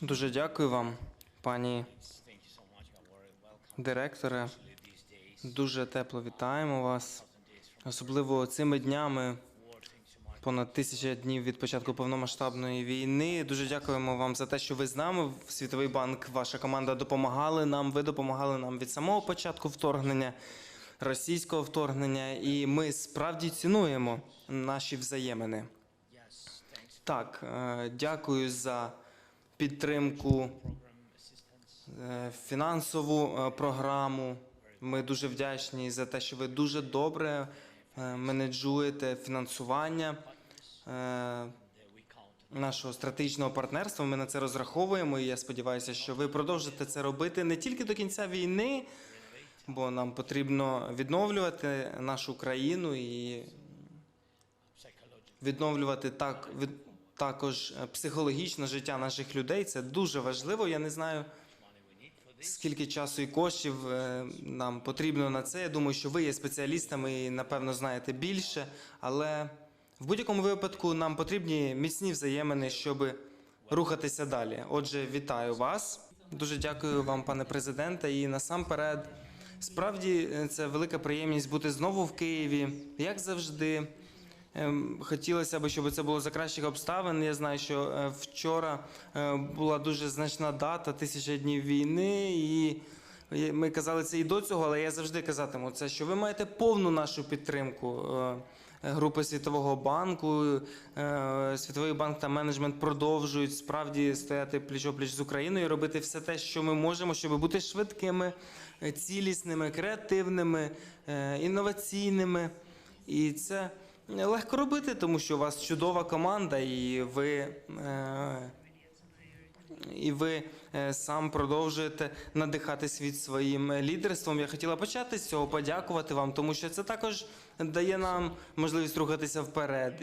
Дуже дякую вам, пані директоре. Дуже тепло вітаємо вас. Особливо цими днями, понад тисяча днів від початку повномасштабної війни. Дуже дякуємо вам за те, що ви з нами. Світовий банк, ваша команда допомагали нам. Ви допомагали нам від самого початку вторгнення, російського вторгнення, і ми справді цінуємо наші взаємини. Так, е, дякую за підтримку, е, фінансову е, програму. Ми дуже вдячні за те, що ви дуже добре е, менеджуєте фінансування нашого стратегічного партнерства. Ми на це розраховуємо, і я сподіваюся, що ви продовжите це робити не тільки до кінця війни, бо нам потрібно відновлювати нашу країну і відновлювати так також е, психологічно життя наших людей. Це дуже важливо. Я не знаю. Скільки часу і коштів е, нам потрібно на це? Я думаю, що ви є спеціалістами і напевно знаєте більше. Але в будь-якому випадку нам потрібні міцні взаємини, щоб рухатися далі. Отже, вітаю вас. Дуже дякую вам, пане президенте. І насамперед, справді е, це велика приємність бути знову в Києві, як завжди. Ем, Хотілося б, щоб це було за кращих обставин. Я знаю, що е, вчора е, була дуже значна дата тисяча днів війни, і ми казали це і до цього, але я завжди казатиму це, що ви маєте повну нашу підтримку. е, Групи Світового банку, Світовий банк та менеджмент продовжують справді стояти пліч-опліч з Україною, і робити все те, що ми можемо, щоб бути швидкими, цілісними, креативними, інноваційними. І це легко робити, тому що у вас чудова команда, і ви, е, і ви е, сам продовжуєте надихати світ своїм лідерством. Я хотіла почати з цього, подякувати вам, тому що це також дає нам можливість рухатися вперед.